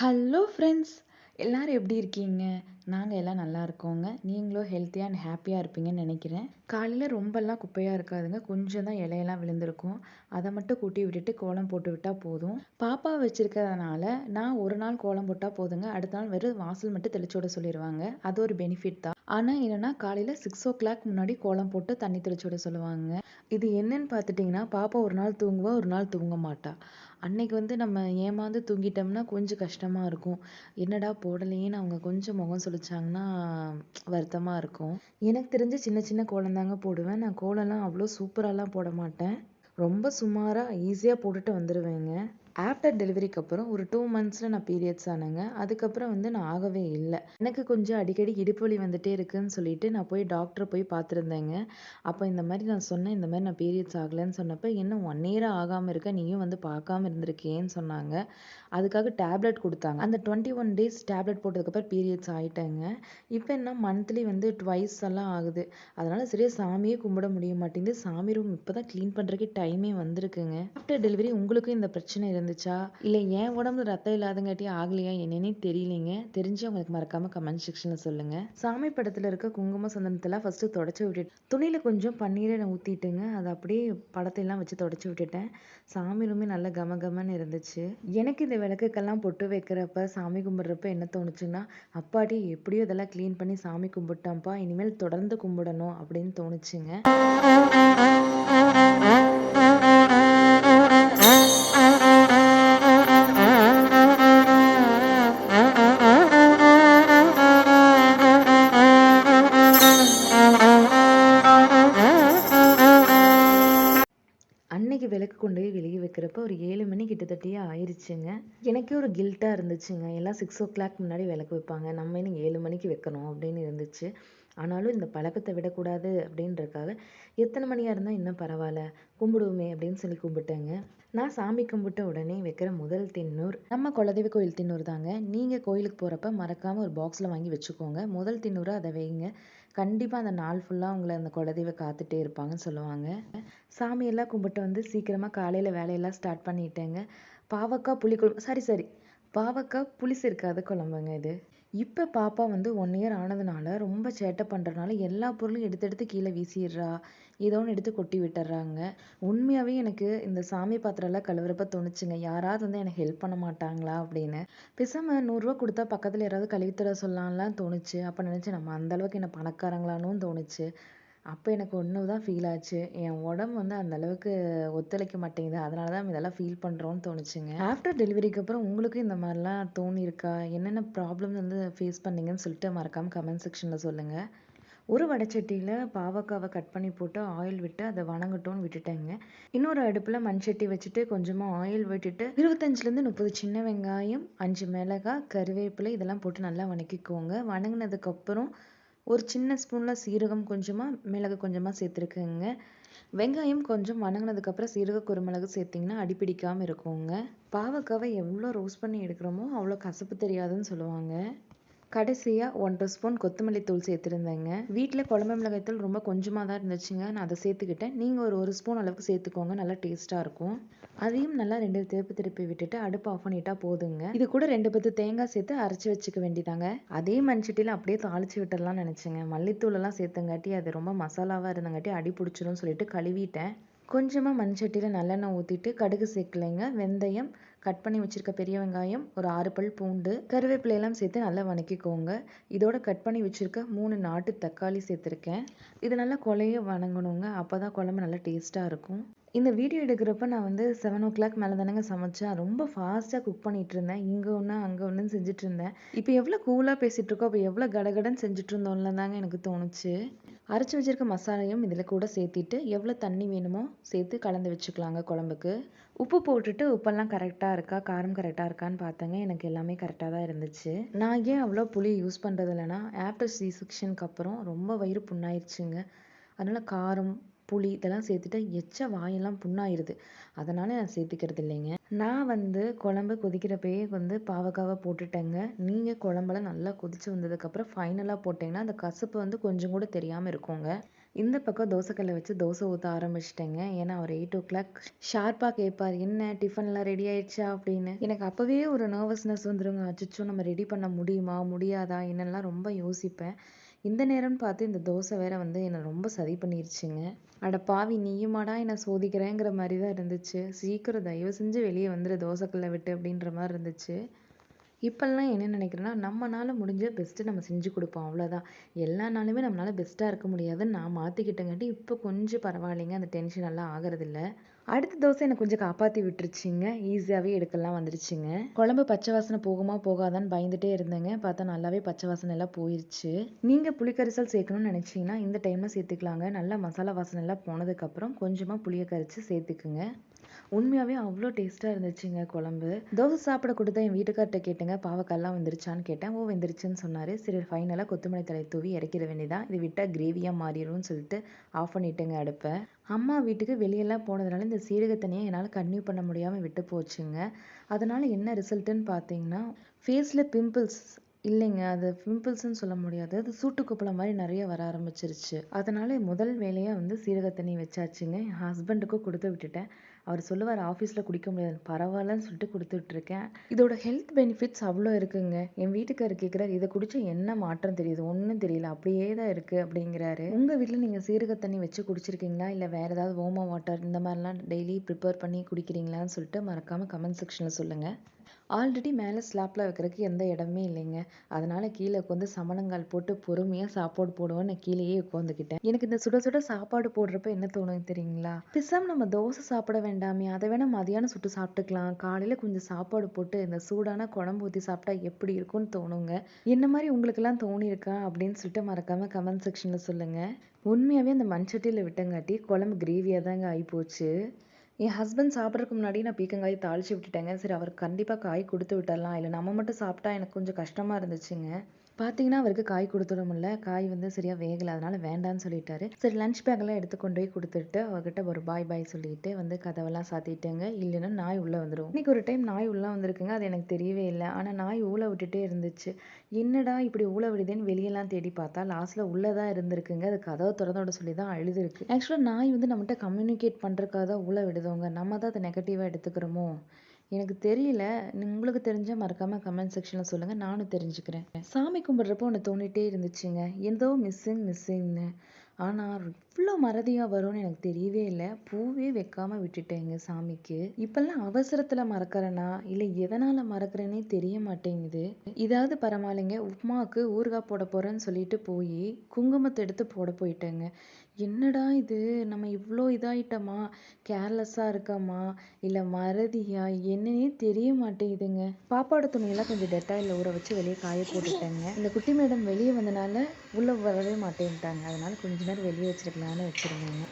Hello friends எல்லாரும் எப்படி இருக்கீங்க? நாங்கள் எல்லாம் நல்லா இருக்கோங்க. நீங்களும் ஹெல்த்தியாக அண்ட் ஹாப்பியாக இருப்பீங்கன்னு நினைக்கிறேன். காலையில் ரொம்பலாம் குப்பையாக இருக்காதுங்க. கொஞ்சம் தான் இலையெல்லாம் விழுந்திருக்கும். அதை மட்டும் கூட்டி விட்டுட்டு கோலம் போட்டு விட்டால் போதும். பாப்பா வச்சுருக்கிறதுனால நான் ஒரு நாள் கோலம் போட்டால் போதுங்க. அடுத்த நாள் வெறும் வாசல் மட்டும் தெளிச்சு விட சொல்லிடுவாங்க அது ஒரு பெனிஃபிட் தான். ஆனால் என்னென்னா காலையில் சிக்ஸ் ஓ கிளாக் முன்னாடி கோலம் போட்டு தண்ணி தெளிச்சு விட சொல்லுவாங்க. இது என்னன்னு பார்த்துட்டிங்கன்னா பாப்பா ஒரு நாள் தூங்குவா ஒரு நாள் தூங்க மாட்டா. அன்னைக்கு வந்து நம்ம ஏமாந்து தூங்கிட்டோம்னா கொஞ்சம் கஷ்டமாக இருக்கும். என்னடா போடலையேன்னு அவங்க கொஞ்சம் முகம் சுளிச்சாங்கன்னா வருத்தமாக இருக்கும். எனக்கு தெரிஞ்ச சின்ன சின்ன கோலம் தாங்க போடுவேன். நான் கோலம்லாம் அவ்வளோ சூப்பராலாம் போட மாட்டேன். ரொம்ப சுமாராக ஈஸியாக போட்டுட்டு வந்துடுவேங்க ஆஃப்டர் டெலிவரிக்கு அப்புறம் ஒரு டூ மந்த்ஸில் நான் பீரியட்ஸ் ஆனேங்க. அதுக்கப்புறம் வந்து நான் ஆகவே இல்லை. எனக்கு கொஞ்சம் அடிக்கடி இடுப்பு வலி வந்துட்டே இருக்குன்னு சொல்லிட்டு நான் போய் டாக்டரை போய் பார்த்துருந்தேங்க. அப்போ இந்த மாதிரி நான் சொன்னேன் இந்த மாதிரி நான் பீரியட்ஸ் ஆகலைன்னு சொன்னப்போ இன்னும் ஒன் இயராக ஆகாமல் இருக்க? நீயும் வந்து பார்க்காம இருந்திருக்கேன்னு சொன்னாங்க. அதுக்காக டேப்லெட் கொடுத்தாங்க. அந்த டுவெண்ட்டி ஒன் டேஸ் டேப்லெட் போட்டதுக்கப்புறம் பீரியட்ஸ் ஆகிட்டேங்க இப்போ என்ன மந்த்லி வந்து ட்வைஸ் எல்லாம் ஆகுது. அதனால் சரியாக சாமியே கும்பிட முடிய மாட்டேங்குது. சாமி ரூம் இப்போ தான் க்ளீன் பண்ணுறதுக்கே டைமே வந்திருக்குங்க. ஆஃப்டர் டெலிவரி உங்களுக்கும் இந்த பிரச்சனை இருந்து இருந்துச்சா? இல்லை என் உடம்புல ரத்தம் இல்லாதங்காட்டி ஆகலையா என்னன்னே தெரியலைங்க. தெரிஞ்சு உங்களுக்கு மறக்காம கமெண்ட் செக்ஷனில் சொல்லுங்க. சாமி படத்தில் இருக்க குங்கும சந்தனத்தெல்லாம் ஃபஸ்ட்டு தொடச்சி விட்டுட்டு துணியில் கொஞ்சம் பன்னீரை நான் ஊற்றிட்டுங்க அதை அப்படியே படத்தையெல்லாம் வச்சு தொடச்சி விட்டுட்டேன். சாமி ரூமே நல்ல கம கமன்னு இருந்துச்சு. எனக்கு இந்த விளக்குக்கெல்லாம் பொட்டு வைக்கிறப்ப சாமி கும்பிட்றப்ப என்ன தோணுச்சுன்னா அப்பாடி எப்படியோ இதெல்லாம் க்ளீன் பண்ணி சாமி கும்பிட்டான்ப்பா இனிமேல் தொடர்ந்து கும்பிடணும் அப்படின்னு தோணுச்சுங்க. ஏழு மணி கிட்டத்தட்டயே ஆயிடுச்சுங்க எனக்கே ஒரு கில்ட்டாக இருந்துச்சுங்க. எல்லாம் சிக்ஸ் ஓ கிளாக் முன்னாடி விளக்கு வைப்பாங்க. நம்ம இன்னும் ஏழு மணிக்கு வைக்கணும் அப்படின்னு இருந்துச்சு. ஆனாலும் இந்த பழக்கத்தை விடக்கூடாது அப்படின்றக்காக எத்தனை மணியாக இருந்தால் இன்னும் பரவாயில்ல கும்பிடுவோமே அப்படின்னு சொல்லி கும்பிட்டேங்க. நான் சாமி கும்பிட்ட உடனே வைக்கிற முதல் தின்னூர் நம்ம குலதெய்வ கோயில் தின்னூர் தாங்க. நீங்கள் கோயிலுக்கு போகிறப்ப மறக்காமல் ஒரு பாக்ஸில் வாங்கி வச்சுக்கோங்க. முதல் தின்னூரை அதை வைங்க. கண்டிப்பாக அந்த நாள் ஃபுல்லாக அவங்கள அந்த குலதெய்வ காத்துட்டே இருப்பாங்கன்னு சொல்லுவாங்க. சாமியெல்லாம் கும்பிட்டு வந்து சீக்கிரமாக காலையில் வேலையெல்லாம் ஸ்டார்ட் பண்ணிட்டேங்க. பாவக்காய் புளிக்குழம்பு சாரி சாரி. பாவக்காய் புளிசு இருக்காது குழம்புங்க இது. இப்போ பாப்பா வந்து ஒன் இயர் ஆனதுனால ரொம்ப சேட்டை பண்ணுறனால எல்லா பொருளும் எடுத்து எடுத்து கீழே வீசிடுறா. ஏதோ ஒன்று எடுத்து கொட்டி விட்டுறாங்க. உண்மையாகவே எனக்கு இந்த சாமி பாத்திரம்லாம் கழுவுறப்ப தோணுச்சுங்க. யாராவது வந்து எனக்கு ஹெல்ப் பண்ண மாட்டாங்களா அப்படின்னு. பேசாமல் நூறுரூவா கொடுத்தா பக்கத்தில் யாராவது கழுவித்தர சொல்லலாம்லாம் தோணுச்சு. அப்போ நினச்சேன் நம்ம அந்தளவுக்கு என்ன பணக்காரங்களானும் தோணுச்சு. அப்போ எனக்கு ஒன்று தான் ஃபீல் ஆச்சு. என் உடம்பு வந்து அந்த அளவுக்கு ஒத்துழைக்க மாட்டேங்குது. அதனால தான் இதெல்லாம் ஃபீல் பண்ணுறோன்னு தோணுச்சுங்க. ஆஃப்டர் டெலிவரிக்கு அப்புறம் உங்களுக்கும் இந்த மாதிரிலாம் தோணியிருக்கா? என்னென்ன ப்ராப்ளம் வந்து ஃபேஸ் பண்ணீங்கன்னு சொல்லிட்டு மறக்காமல் கமெண்ட் செக்ஷனில் சொல்லுங்கள் ஒரு வடைச்சட்டியில் பாவக்காவை கட் பண்ணி போட்டு ஆயில் விட்டு அதை வணங்கட்டும்னு விட்டுட்டேங்க. இன்னொரு அடுப்பில் மண் சட்டி வச்சுட்டு கொஞ்சமாக ஆயில் விட்டுட்டு இருபத்தஞ்சிலேருந்து முப்பது சின்ன வெங்காயம் அஞ்சு மிளகாய் கருவேப்பிலை இதெல்லாம் போட்டு நல்லா வணக்கிக்கோங்க. வணங்கினதுக்கப்புறம் ஒரு சின்ன ஸ்பூனில் சீரகம் கொஞ்சமாக மிளகு கொஞ்சமாக சேர்த்துருக்குங்க. வெங்காயம் கொஞ்சம் வணங்கினதுக்கப்புறம் சீரக குருமிளகு சேர்த்திங்கன்னா அடிப்பிடிக்காமல் இருக்குங்க. பாவக்காவை எவ்வளோ ரோஸ்ட் பண்ணி எடுக்கிறோமோ அவ்வளோ கசப்பு தெரியாதுன்னு சொல்லுவாங்க. கடைசியாக ஒன்றரை ஸ்பூன் கொத்தமல்லி தூள் சேர்த்துருந்தேங்க. வீட்டில் குழம்பு மிளகாய் தூள் ரொம்ப கொஞ்சமாக தான் இருந்துச்சுங்க. நான் அதை சேர்த்துக்கிட்டேன். நீங்கள் ஒரு ஒரு ஸ்பூன் அளவுக்கு சேர்த்துக்கோங்க. நல்லா டேஸ்ட்டாக இருக்கும். அதையும் நல்லா ரெண்டு திருப்பி திருப்பி விட்டுட்டு அடுப்பு ஆஃப் பண்ணிட்டா போதுங்க. இது கூட ரெண்டு பத்து தேங்காய் சேர்த்து அரைச்சி வச்சுக்க வேண்டியதாங்க. அதே மண்சட்டியில் அப்படியே தாளிச்சு விட்டுடலாம்னு நினச்சேங்க. மல்லித்தூளெல்லாம் சேர்த்தங்காட்டி அது ரொம்ப மசாலாவாக இருந்தங்காட்டி அடி பிடிச்சிரும் சொல்லிட்டு கழுவிட்டேன். கொஞ்சமாக மண்சட்டியில் நல்லெண்ணெய் ஊற்றிட்டு கடுகு சேர்க்கலைங்க. வெந்தயம் கட் பண்ணி வச்சுருக்க பெரிய வெங்காயம் ஒரு ஆறு பல் பூண்டு கருவேப்பிலையெல்லாம் சேர்த்து நல்லா வணக்கிக்கோங்க. இதோட கட் பண்ணி வச்சுருக்க மூணு நாட்டு தக்காளி சேர்த்துருக்கேன். இது நல்லா கொலைய வணங்கணுங்க. அப்போ தான் குழம்பு நல்லா டேஸ்ட்டாக இருக்கும். இந்த வீடியோ எடுக்கிறப்ப நான் வந்து செவன் ஓ கிளாக் மேலே தானேங்க சமைச்சேன். ரொம்ப ஃபாஸ்ட்டாக குக் பண்ணிகிட்டு இருந்தேன் இங்கே ஒன்று அங்கே ஒன்றுன்னு செஞ்சுட்டு இருந்தேன் இப்போ எவ்வளோ கூலாக பேசிகிட்டு இருக்கோம் அப்போ எவ்வளோ கடகடன்னு செஞ்சுட்டு இருந்தோம்ல தாங்க எனக்கு தோணுச்சு. அரைச்சி வச்சிருக்க மசாலையும் இதில் கூட சேர்த்திட்டு எவ்வளோ தண்ணி வேணுமோ சேர்த்து கலந்து வச்சுக்கலாங்க குழம்புக்கு. உப்பு போட்டுட்டு உப்பெல்லாம் கரெக்டாக இருக்கா? காரம் கரெக்டாக இருக்கான்னு பார்த்தேங்க எனக்கு எல்லாமே கரெக்டாக தான் இருந்துச்சு. நான் ஏன் அவ்வளோ புளி யூஸ் பண்ணுறது இல்லைன்னா ஆஃப்டர் சி செக்ஷனுக்கு அப்புறம் ரொம்ப வயிறு புண்ணாயிருச்சுங்க. அதனால் காரம் புளி இதெல்லாம் சேர்த்துட்டு எச்ச வாயெல்லாம் புண்ணாயிருது. அதனால் நான் சேர்த்துக்கிறது இல்லைங்க. நான் வந்து குழம்பு கொதிக்கிறப்பயே வந்து பாவக்காவை போட்டுட்டேங்க. நீங்கள் குழம்பெல்லாம் நல்லா கொதித்து வந்ததுக்கப்புறம் ஃபைனலாக போட்டிங்கன்னா அந்த கசப்பு வந்து கொஞ்சம் கூட தெரியாமல் இருக்குங்க. இந்த பக்கம் தோசைக்கல்லை வச்சு தோசை ஊற்ற ஆரம்பிச்சிட்டேங்க. ஏன்னா அவர் எயிட் ஓ கிளாக் ஷார்ப்பாக கேட்பார் என்ன டிஃபன்லாம் ரெடி ஆயிடுச்சா? அப்படின்னு. எனக்கு அப்போவே ஒரு நர்வஸ்னஸ் வந்துருங்க. அச்சோ நம்ம ரெடி பண்ண முடியுமா? முடியாதா? என்னெல்லாம் ரொம்ப யோசிப்பேன். இந்த நேரம்னு பார்த்து இந்த தோசை வேற வந்து என்னை ரொம்ப சதி பண்ணிருச்சுங்க. அட பாவி நீயுமாடா என்னை சோதிக்கிறேங்கிற மாதிரி தான் இருந்துச்சு. சீக்கிரம் தயவு செஞ்சு வெளியே வந்துடு தோசைக்கல்லை விட்டு அப்படின்ற மாதிரி இருந்துச்சு. இப்போல்லாம் என்ன நினைக்கிறேன்னா நம்மனால முடிஞ்ச பெஸ்ட்டு நம்ம செஞ்சு கொடுப்போம் அவ்வளோதான் எல்லா நாளுமே நம்மளால் பெஸ்ட்டாக இருக்க முடியாதுன்னு நான் மாற்றிக்கிட்டங்காட்டி இப்போ கொஞ்சம் பரவாயில்லைங்க அந்த டென்ஷன் எல்லாம் ஆகிறதில்ல. அடுத்த தோசை எனக்கு கொஞ்சம் காப்பாற்றி விட்டுருச்சிங்க. ஈஸியாகவே எடுக்கலாம் வந்துருச்சுங்க. குழம்பு பச்சை வாசனை போகுமா போகாதான்னு பயந்துட்டே இருந்தேங்க. பார்த்தா நல்லாவே பச்சை வாசனை எல்லாம் போயிருச்சு. நீங்கள் புளிக்கரிசல் சேர்க்கணும்னு நினச்சிங்கன்னா இந்த டைமில் சேர்த்துக்கலாங்க. நல்லா மசாலா வாசனை எல்லாம் போனதுக்கப்புறம் கொஞ்சமாக புளியை கரைச்சி சேர்த்துக்குங்க. உண்மையாகவே அவ்வளோ டேஸ்ட்டாக இருந்துச்சுங்க குழம்பு. தோசை சாப்பிட கொடுத்த என் வீட்டுக்கார்ட்ட கேட்டுங்க பாவக்காய்லாம் வந்துருச்சான்னு கேட்டேன். ஓ வெந்துருச்சுன்னு சொன்னார். சரி ஃபைனலாக கொத்தமல்லி தலை தூவி இறக்கிட வேண்டியதான் இது விட்டால் கிரேவியாக மாறிடும்னு சொல்லிட்டு ஆஃப் பண்ணிட்டேங்க அடுப்பை. அம்மா வீட்டுக்கு வெளியெல்லாம் போனதுனால இந்த சீரக தண்ணியை என்னால் கன்டினியூ பண்ண முடியாமல் விட்டு போச்சுங்க. அதனால் என்ன ரிசல்ட்டுன்னு பார்த்தீங்கன்னா ஃபேஸில் பிம்பிள்ஸ் இல்லைங்க. அது பிம்பிள்ஸ்னு சொல்ல முடியாது. அது சூட்டு குப்பளம் மாதிரி நிறைய வர ஆரம்பிச்சிருச்சு. அதனால முதல் வேலையாக வந்து சீரக தண்ணி வச்சாச்சுங்க. என் ஹஸ்பண்டுக்கும் கொடுத்து விட்டுட்டேன். அவர் சொல்லுவார் ஆஃபீஸில் குடிக்க முடியாது. பரவாயில்லன்னு சொல்லிட்டு கொடுத்துட்ருக்கேன். இதோட ஹெல்த் பெனிஃபிட்ஸ் அவ்வளோ இருக்குங்க. என் வீட்டுக்காரர் கேட்குறாரு இதை குடிச்சா என்ன மாற்றம் தெரியுது? ஒன்றும் தெரியல. அப்படியே தான் இருக்குது அப்படிங்கிறாரு. உங்கள் வீட்டில் நீங்கள் சீரக தண்ணி வச்சு குடிச்சிருக்கீங்களா? இல்லை வேறு ஏதாவது ஓமா வாட்டர் இந்த மாதிரிலாம் டெய்லி ப்ரிப்பேர் பண்ணி குடிக்கிறீங்களான்னு சொல்லிட்டு மறக்காமல் கமெண்ட் செக்ஷனில் சொல்லுங்கள் ஆல்ரெடி மேலே ஸ்லாப்பில் வைக்கிறதுக்கு எந்த இடமே இல்லைங்க. அதனால் கீழே உட்காந்து சமணங்கால் போட்டு பொறுமையாக சாப்பாடு போடுவோன்னு நான் கீழேயே உட்காந்துக்கிட்டேன் எனக்கு இந்த சுட சுட சாப்பாடு போடுறப்ப என்ன தோணுது தெரியுங்களா? பிசாம் நம்ம தோசை சாப்பிட வேண்டாமே அதை வேணால் மதியானம் சுட்டு சாப்பிட்டுக்கலாம். காலையில் கொஞ்சம் சாப்பாடு போட்டு இந்த சூடான குழம்பு ஊற்றி சாப்பிட்டா எப்படி இருக்கும்னு தோணுங்க. என்ன மாதிரி உங்களுக்கெல்லாம் தோணியிருக்கா அப்படின்னு சொல்லிட்டு மறக்காமல் கமெண்ட் செக்ஷனில் சொல்லுங்கள் உண்மையாகவே அந்த மண்சட்டியில் விட்டங்காட்டி குழம்பு கிரேவியாக தாங்க ஆகிப்போச்சு என் ஹஸ்பண்ட் சாப்பிட்றதுக்கு முன்னாடி நான் பீக்கங்காய் தாளித்து விட்டுட்டேங்க. சரி அவருக்கு கண்டிப்பாக காய் கொடுத்து விட்டுடலாம் இல்லை நம்ம மட்டும் சாப்பிட்டா எனக்கு கொஞ்சம் கஷ்டமாக இருந்துச்சுங்க. பார்த்தீங்கன்னா அவருக்கு காய் கொடுத்துட முடியல காய் வந்து சரியாக வேகலை அதனால் வேண்டான்னு சொல்லிட்டாரு. சரி லஞ்ச் பேக்கெல்லாம் எடுத்து கொண்டு போய் கொடுத்துட்டு அவர்கிட்ட ஒரு பாய் பாய் சொல்லிட்டு வந்து கதவெல்லாம் சாத்திட்டேங்க. இல்லைன்னா நாய் உள்ளே வந்துடும் இன்னைக்கு ஒரு டைம் நாய் உள்ளே வந்திருக்குங்க. அது எனக்கு தெரியவே இல்லை. ஆனால் நாய் ஊழ விட்டுட்டே இருந்துச்சு. என்னடா இப்படி ஊழ விடுதேன்னு வெளியெல்லாம் தேடி பார்த்தா லாஸ்ட்டில் உள்ளே தான் இருந்திருக்குங்க. அது கதவை திறந்தோட சொல்லி தான் அழுதுருக்கு. ஆக்சுவலாக நாய் வந்து நம்மகிட்ட கம்யூனிகேட் பண்ணுறக்காக தான் ஊழ விடுதோங்க. நம்ம தான் அதை நெகட்டிவாக எடுத்துக்கிறோமோ? எனக்கு தெரியல. உங்களுக்கு தெரிஞ்ச மறக்காம கமெண்ட் செக்ஷனில் சொல்லுங்கள் நானும் தெரிஞ்சுக்கிறேன். சாமி கும்பிட்றப்போ ஒன்று தோண்டிகிட்டே இருந்துச்சுங்க. ஏதோ மிஸ்ஸிங் மிஸ்ஸிங்னு ஆனால் இவ்வளோ மறதியாக வரும்னு எனக்கு தெரியவே இல்லை. பூவே வைக்காமல் விட்டுட்டேங்க சாமிக்கு. இப்போல்லாம் அவசரத்தில் மறக்கிறேனா? இல்லை எதனால் மறக்கிறேனே தெரிய மாட்டேங்குது. இதாவது பரவாயில்லைங்க. உப்மாவுக்கு ஊறுகாய் போட போகிறேன்னு சொல்லிட்டு போய் குங்குமத்தை எடுத்து போட போயிட்டேங்க. என்னடா இது? நம்ம இவ்வளோ இதாயிட்டோமா? கேர்லெஸ்ஸாக இருக்கோமா? இல்லை மறதியா? என்னன்னே தெரிய மாட்டேங்குதுங்க. பாப்பாவோட துணியெல்லாம் கொஞ்சம் டெட்டாயில் ஊற வச்சு வெளியே காய போட்டுட்டேங்க. இந்த குட்டி மேடம் வெளியே வந்தனால உள்ளே வரவே மாட்டேன்ட்டாங்க. அதனால கொஞ்ச நேரம் வெளியே வச்சுருக்கலான்னு வச்சுருந்தாங்க.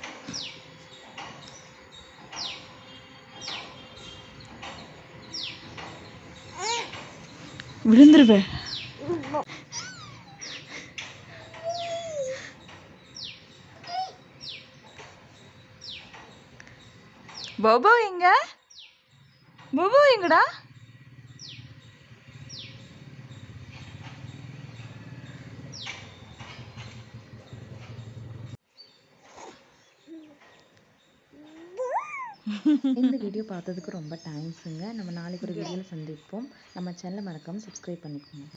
விழுந்துருவேன். போபோ எங்க? போபோ எங்கடா? இந்த வீடியோ பார்த்ததுக்கு ரொம்ப தேங்க்ஸுங்க நம்ம நாளைக்கு ஒரு வீடியோவில் சந்திப்போம். நம்ம சேனலை மறக்காமல் சப்ஸ்கிரைப் பண்ணிக்கோங்க.